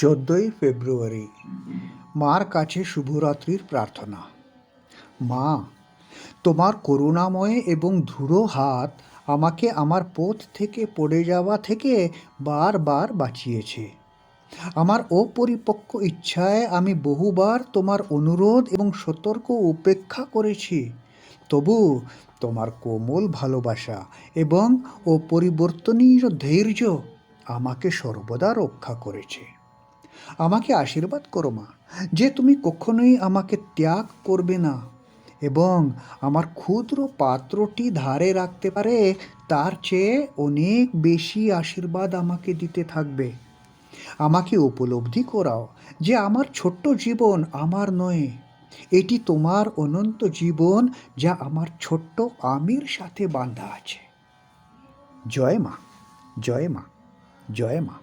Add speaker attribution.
Speaker 1: চোদ্দোই ফেব্রুয়ারি, মার কাছে শুভরাত্রির প্রার্থনা। মা, তোমার করুণাময় এবং ধূঢ় হাত আমাকে আমার পথ থেকে পড়ে যাওয়া থেকে বারবার বাঁচিয়েছে। আমার অপরিপক্ক ইচ্ছায় আমি বহুবার তোমার অনুরোধ এবং সতর্ক উপেক্ষা করেছি। তবু তোমার কোমল ভালোবাসা এবং অপরিবর্তনীয় ধৈর্য আমাকে সর্বদা রক্ষা করেছে। আমাকে আশীর্বাদ করো মা, যে তুমি কখনোই আমাকে ত্যাগ করবে না এবং আমার ক্ষুদ্র পাত্রটি ধারে রাখতে পারে, তার চেয়ে অনেক বেশি আশীর্বাদ আমাকে দিতে থাকবে। আমাকে উপলব্ধি করাও যে আমার ছোট্ট জীবন আমার নয়, এটি তোমার অনন্ত জীবন যা আমার ছোট্ট আমির সাথে বাঁধা আছে। জয় মা জয় মা জয় মা।